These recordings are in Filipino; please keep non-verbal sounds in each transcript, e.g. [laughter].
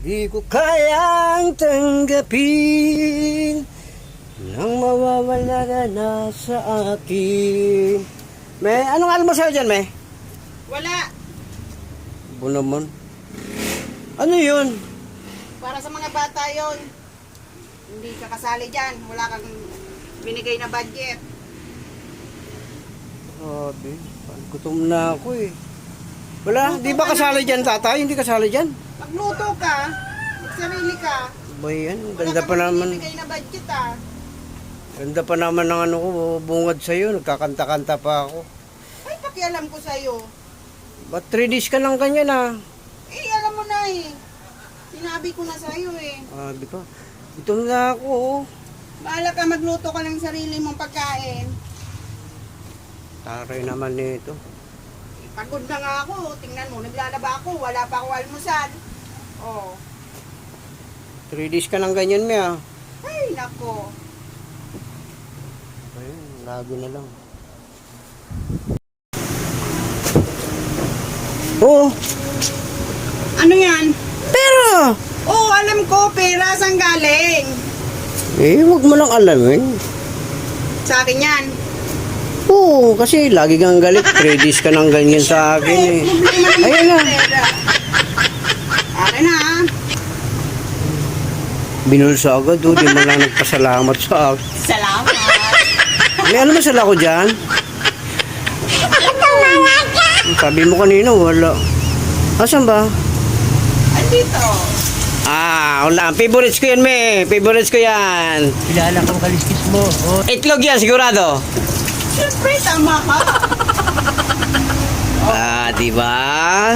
Di ko kayang tanggapin Nang mawawala ka na sa akin May, anong almusal dyan, may? Wala. Bu naman Ano yun? Para sa mga bata yon. Hindi ka kasali dyan. Wala kang binigay na budget. Grabe, gutom na ako eh Wala, di ba kasali dyan tatay? Hindi kasali dyan? Magluto ka. Sarili ka. Ba yan, Wala ganda pa naman binigay na budget ah. Ganda pa naman ng ano ko, bungad sa'yo Nagkakanta-kanta pa ako Ay, pakialam ko sa'yo. Ba't 3 days ka lang ganyan ah? Eh, alam mo na eh. Sinabi ko na sa'yo eh. Ah, di ba? Gutom na ako oh. Bahala ka magluto ka ng sarili mong pagkain. Taray naman nito. Pagod na nga ako. Tingnan mo, naglalaba ako. Wala pa ako almusal. Oh. 3 days ka lang ganyan, me ah. Ay, nako. Ayun, lagi na lang. Oo, Ano yan? pero, Oh, alam ko, pera saan galing? eh, wag mo lang alamin. Sa akin yan. Oo, kasi lagi kang galit. 3 days ka nang ganyan sa akin eh. Problema naman Ayan na. yung pera. Akin na ah. Binulsa agad, oh, di mo lang [laughs] nagpasalamat sa akin. Salamat. May alam mo sala ko dyan? Sabi mo kanina, wala. Asan ba? Andito. Ah, wala. Favorites ko yan, me. Favorites ko yan. Kilala kang kaliskis mo. Oh, Itlog yan, sigurado. Siyempre, tama ka. Ah, di ba?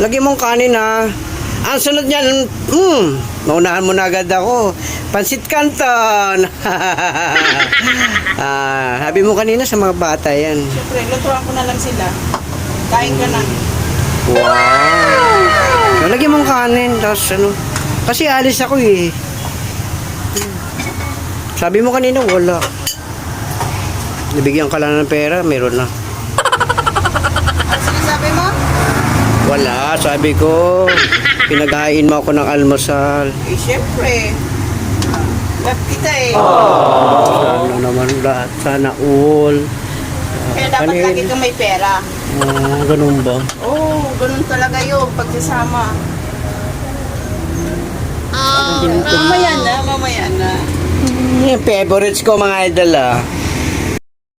Lagyan mong kanin ha. Ang sunod niyan, hmm, maunahan mo na agad ako. Pansit Canton. [laughs] ah, sabi mo kanina sa mga bata yan. Siyempre, lutuan ko na lang sila. Kain ka na. Wow! Lagyan mong kanin, tapos ano. Kasi alis ako eh. Sabi mo kanina, wala. Nabigyan ka lang ng pera, meron na. Ano sinasabi mo? Wala, sabi ko, pinaghain mo ako ng almusal. Eh, siyempre. Love kita eh. Sana naman lahat, sana all. Kaya dapat Kanin. lagi kang may pera. Ah, ganun ba? Oo, oh, ganun talaga yun. Pagsasama. Oh, Mamaya na, mamaya na. Yung favorites ko mga idol ah.